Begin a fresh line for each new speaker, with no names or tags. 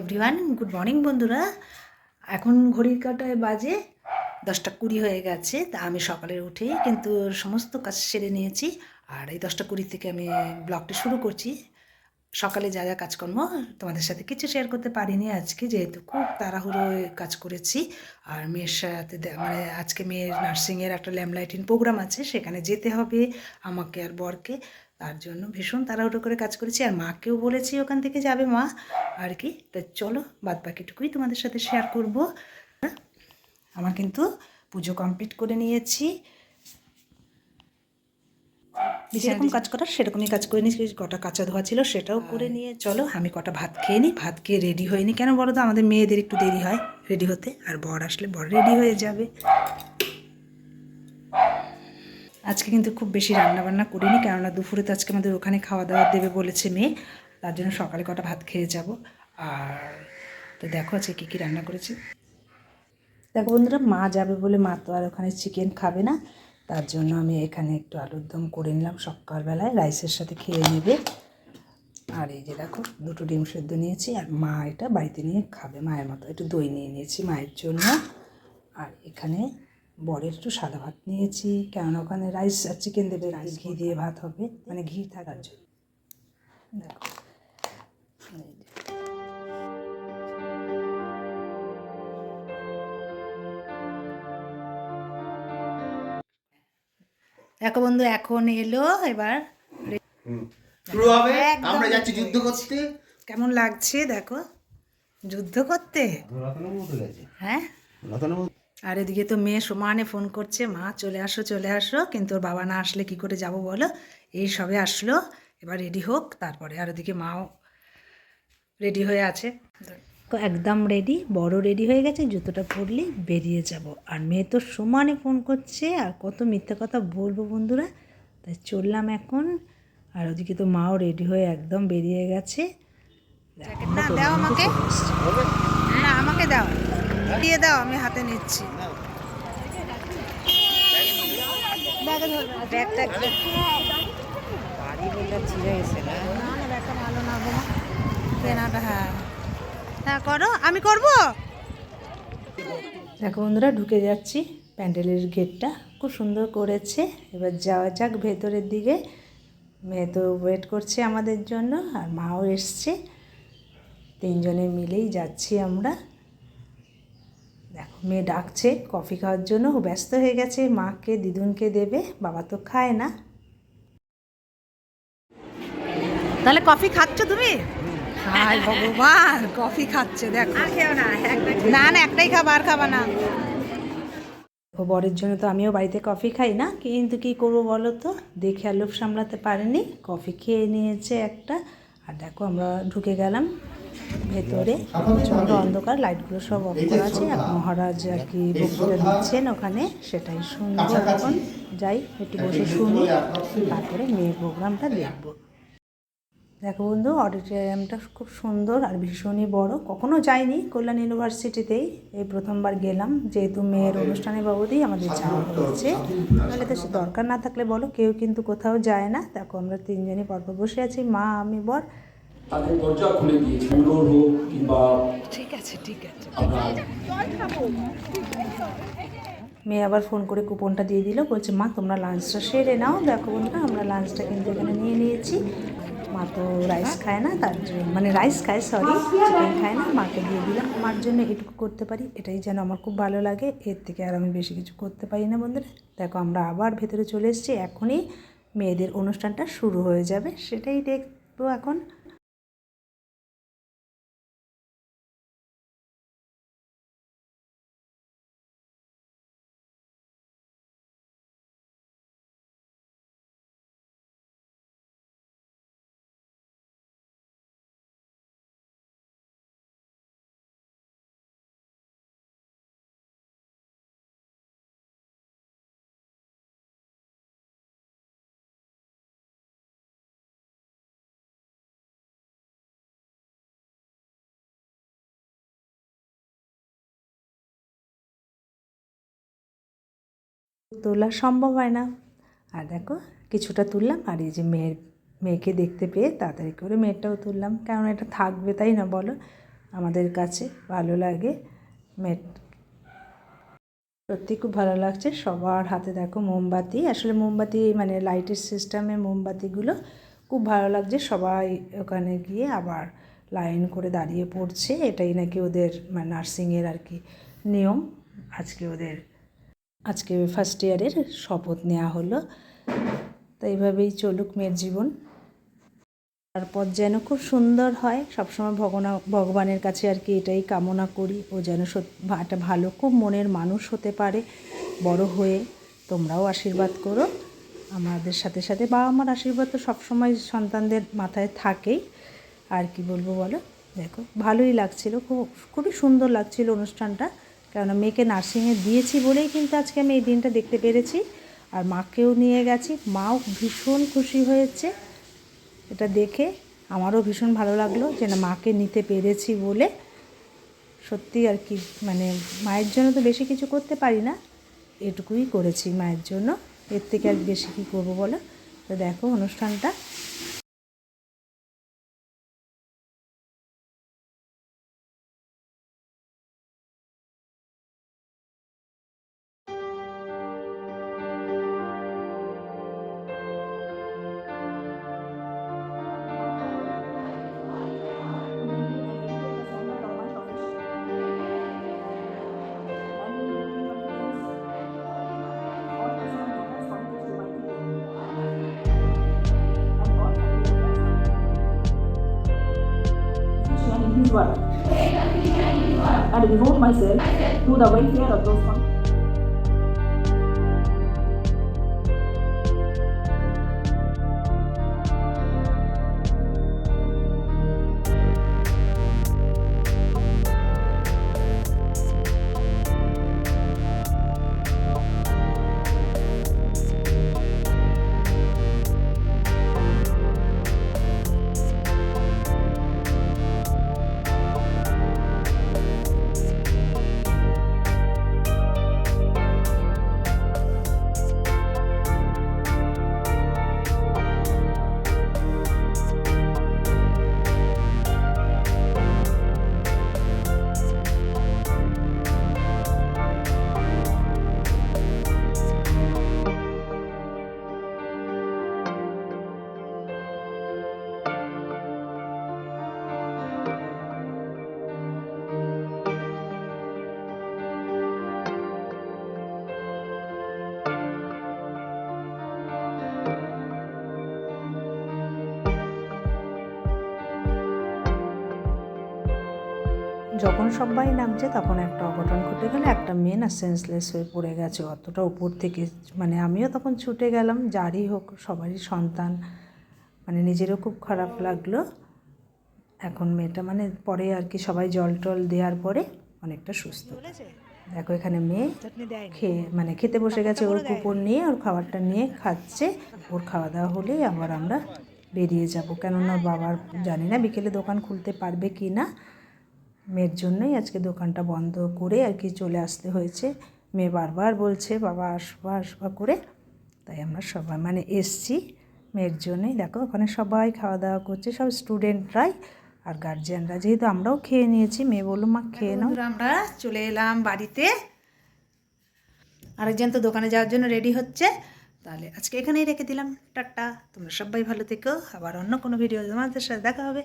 Everyone good morning বন্ধুরা। এখন ঘড়ির কাটায় বাজে দশটা কুড়ি হয়ে গেছে, তা আমি সকালে উঠেই কিন্তু সমস্ত কাজ সেরে নিয়েছি। আর এই দশটা কুড়ি থেকে আমি ব্লগটা শুরু করছি। সকালে যা যা কাজকর্ম তোমাদের সাথে কিছু শেয়ার করতে পারিনি আজকে, যেহেতু খুব তাড়াহুড়ো কাজ করেছি। আর মেয়ের সাথে মানে আজকে মেয়ের নার্সিংয়ের একটা ল্যামলাইটিন প্রোগ্রাম আছে, সেখানে যেতে হবে আমাকে আর বরকে। তার জন্য ভীষণ তাড়াহুড়ো করে কাজ করেছি। আর মাকেও বলেছি ওখান থেকে যাবে মা। আর কি? তা চলো বাদ বাকিটুকুই তোমাদের সাথে শেয়ার করব। আমার কিন্তু পুজো কমপ্লিট করে নিয়েছি। যেরকম কাজ করার সেরকমই কাজ করে নিয়েছি। কটা কাঁচা ধোয়া ছিল সেটাও করে নিয়ে চলো আমি কটা ভাত খেয়ে নিই। ভাত খেয়ে রেডি হয়ে নিই কেন বলো তো? আমাদের মেয়েদের একটু দেরি হয় রেডি হতে। আর বর আসলে বর রেডি হয়ে যাবে। আজকে কিন্তু খুব বেশি রান্না বান্না করিনি, কেননা দুপুরে তো আজকে আমাদের ওখানে খাওয়া দাওয়া দেবে বলেছে মেয়ে, তার জন্য সকালে কটা ভাত খেয়ে যাব। আর তো দেখো আজকে কী কী রান্না করেছি। দেখো বন্ধুরা, মা যাবে বলে মা তো আর ওখানে চিকেন খাবে না, তার জন্য আমি এখানে একটু আলুর দম করে নিলাম, সকালবেলায় রাইসের সাথে খেয়ে নেবে। আর এই যে দেখো, দুটো ডিম সেদ্ধ নিয়েছি, আর মা এটা বাড়িতে নিয়ে খাবে মায়ের মতো, একটু দই নিয়ে নিয়েছি মায়ের জন্য। আর এখানে বরের একটু সাদা ভাত নিয়েছি কেননা ওখানে রাইস আর চিকেন দেবে রাইস ঘি দিয়ে ভাত হবে মানে ঘি থাকার জন্য। দেখো। দেখো বন্ধু এখন এলো এবার
শুরু হবে? আমরা যাচ্ছি যুদ্ধ করতে।
কেমন লাগছে দেখো? যুদ্ধ করতে?
রতনের মতো গেছে
হ্যাঁ? আর এদিকে তো মেয়ে সমানে ফোন করছে মা চলে আসো চলে আসো। কিন্তু ওর বাবা না আসলে কি করে যাব বলো? এই সবে আসলো এবার রেডি হোক তারপরে আর ওদিকে মাও রেডি হয়ে আছে। তো একদম রেডি বড় রেডি হয়ে গেছে জুতোটা পরলে বেরিয়ে যাব। আর মেয়ে তো সমানে ফোন করছে আর কত মিথ্যে কথা বলব বন্ধুরা? তাই চললাম এখন আর ওদিকে তো মাও রেডি হয়ে একদম বেরিয়ে গেছে। না দাও আমাকে। না আমাকে দাও। দিয়ে দাও আমি হাতে নিচ্ছি। ব্যাগটা ভালো না কেনাটা হ্যাঁ। হ্যাঁ করো। আমি করব? দেখো বন্ধুরা ঢুকে যাচ্ছি প্যান্ডেলের গেটটা। খুব সুন্দর করেছে। এবার যাওয়া যাক ভেতরের দিকে। মেয়ে তো ওয়েট করছে আমাদের জন্য আর মাও এসছে। তিনজনে মিলেই যাচ্ছি আমরা। দেখো মেয়ে ডাকছে কফি খাওয়ার জন্য ও ব্যস্ত হয়ে গেছে। মাকে দিদুনকে দেবে বাবা তো খায় না। তাহলে কফি খাচ্ছ তুমি? হায় ভগবান কফি খাচ্ছে দেখো।
না
না না একটাই খাবা আর খাবা না। ও বরের জন্য তো আমিও বাড়িতে কফি খাই না কিন্তু কি করব বলো তো? দেখে আর লোভ সামলাতে পারিনি কফি খেয়ে নিয়েছে একটা। আর দেখো আমরা ঢুকে গেলাম। ভেতরে প্রচণ্ড অন্ধকার লাইটগুলো সব অফ করা আছে। আর মহারাজ আর কি বক্তৃতা দিচ্ছেন ওখানে সেটাই শুনব এখন। যাই একটু বসে শুনি তারপরে মেয়ের প্রোগ্রামটা দেখব। দেখো বন্ধু অডিটোরিয়ামটা খুব সুন্দর আর ভীষণই বড়। কখনো যাইনি কল্যাণ ইউনিভার্সিটিতেই এই প্রথমবার গেলাম। যেহেতু মেয়ের অনুষ্ঠানের বাবদেই আমাদের যাওয়া হয়েছে। তাহলে তো সে দরকার না থাকলে বলো কেউ কিন্তু কোথাও যায় না। দেখো আমরা তিনজনই পরপর বসে আছি মা আমি বর।
তাদের দরজা খুলে দিয়েছে হোক কিংবা
ঠিক আছে ঠিক আছে। মেয়ে আবার ফোন করে কুপনটা দিয়ে দিল বলছে মা তোমরা লাঞ্চটা সেরে নাও। দেখো বন্ধুরা আমরা লাঞ্চটা কিন্তু এখানে নিয়ে নিয়েছি। মা তো রাইস খায় না তার জন্য মানে রাইস খায় সরি চিকেন খায় না। মাকে দিয়ে দিলাম। মার জন্য এটুকু করতে পারি। এটাই যেন আমার খুব ভালো লাগে। এর থেকে আর আমি বেশি কিছু করতে পারি না বন্ধুরা। দেখো আমরা আবার ভেতরে চলে এসেছি। এখনই মেয়েদের অনুষ্ঠানটা শুরু হয়ে যাবে। সেটাই দেখব এখন। তোলা সম্ভব হয় না। আর দেখো, কিছুটা তুললাম আর এই যে মেয়ের, মেয়েকে দেখতে পেয়ে তাড়াতাড়ি করে মেয়েরটাও তুললাম। কারণ এটা থাকবে তাই না বলো? আমাদের কাছে ভালো লাগে মেট সত্যি খুব ভালো লাগছে। সবার হাতে দেখো মোমবাতি। আসলে মোমবাতি মানে লাইটের সিস্টেমে মোমবাতিগুলো খুব ভালো লাগছে। সবাই ওখানে গিয়ে আবার লাইন করে দাঁড়িয়ে পড়ছে। এটাই নাকি ওদের মানে নার্সিংয়ের আর কি নিয়ম। আজকে ওদের আজকে ফার্স্ট ইয়ারের শপথ নেওয়া হলো। তো এইভাবেই চলুক মেয়ের জীবন। তারপর যেন খুব সুন্দর হয়। সবসময় ভগনা, ভগবানের কাছে আর কি এটাই কামনা করি। ও যেন একটা ভালো, খুব মনের মানুষ হতে পারে। বড় হয়ে তোমরাও আশীর্বাদ করো। আমাদের সাথে সাথে বাবা মার আশীর্বাদ তো সবসময় সন্তানদের মাথায় থাকেই। আর কি বলব বলো? দেখো, ভালোই লাগছিল। খুব, খুবই সুন্দর লাগছিল অনুষ্ঠানটা। কেননা মেয়েকে নার্সিংয়ে দিয়েছি বলেই কিন্তু আজকে আমি এই দিনটা দেখতে পেরেছি। আর মাকেও নিয়ে গেছি। মাও ভীষণ খুশি হয়েছে। এটা দেখে আমারও ভীষণ ভালো লাগল যে না মাকে নিতে পেরেছি বলে। সত্যি আর কি মানে মায়ের জন্য তো বেশি কিছু করতে পারি না। এটুকুই করেছি মায়ের জন্য। এর থেকে আর বেশি কী করব বলো? তো দেখো অনুষ্ঠানটা।
In his work. And devote myself to the welfare of those con-
যখন সবাই নামছে তখন একটা অঘটন ঘটে গেলে একটা মেয়ে না সেন্সলেস হয়ে পড়ে গেছে অতটা উপর থেকে মানে আমিও তখন ছুটে গেলাম যারই হোক সবারই সন্তান মানে নিজেরও খুব খারাপ লাগল। এখন মেয়েটা মানে পরে আর কি সবাই জল টল দেওয়ার পরে অনেকটা সুস্থ। দেখো এখানে মেয়ে খেয়ে মানে খেতে বসে গেছে ওর কুকুর নিয়ে ওর খাবারটা নিয়ে খাচ্ছে ওর খাওয়া দাওয়া হলেই আবার আমরা বেরিয়ে যাব। কেননা বাবার জানি না বিকেলে দোকান খুলতে পারবে কি না। মেয়ের জন্যই আজকে দোকানটা বন্ধ করে আর কি চলে আসতে হয়েছে। মেয়ে বারবার বলছে বাবা আসবা আসবা করে। তাই আমরা সবাই মানে এসছি মেয়ের জন্যই। দেখো ওখানে সবাই খাওয়া দাওয়া করছে সব স্টুডেন্টরাই। আর গার্জিয়ানরা যেহেতু আমরাও খেয়ে নিয়েছি মেয়ে বলল মা খেয়ে নাও। আমরা চলে এলাম বাড়িতে। আরেকজন তো দোকানে যাওয়ার জন্য রেডি হচ্ছে। তাহলে আজকে এখানেই রেখে দিলাম। টাটা। তোমরা সবাই ভালো থেকো। আবার অন্য কোনো ভিডিও তোমাদের সাথে দেখা হবে।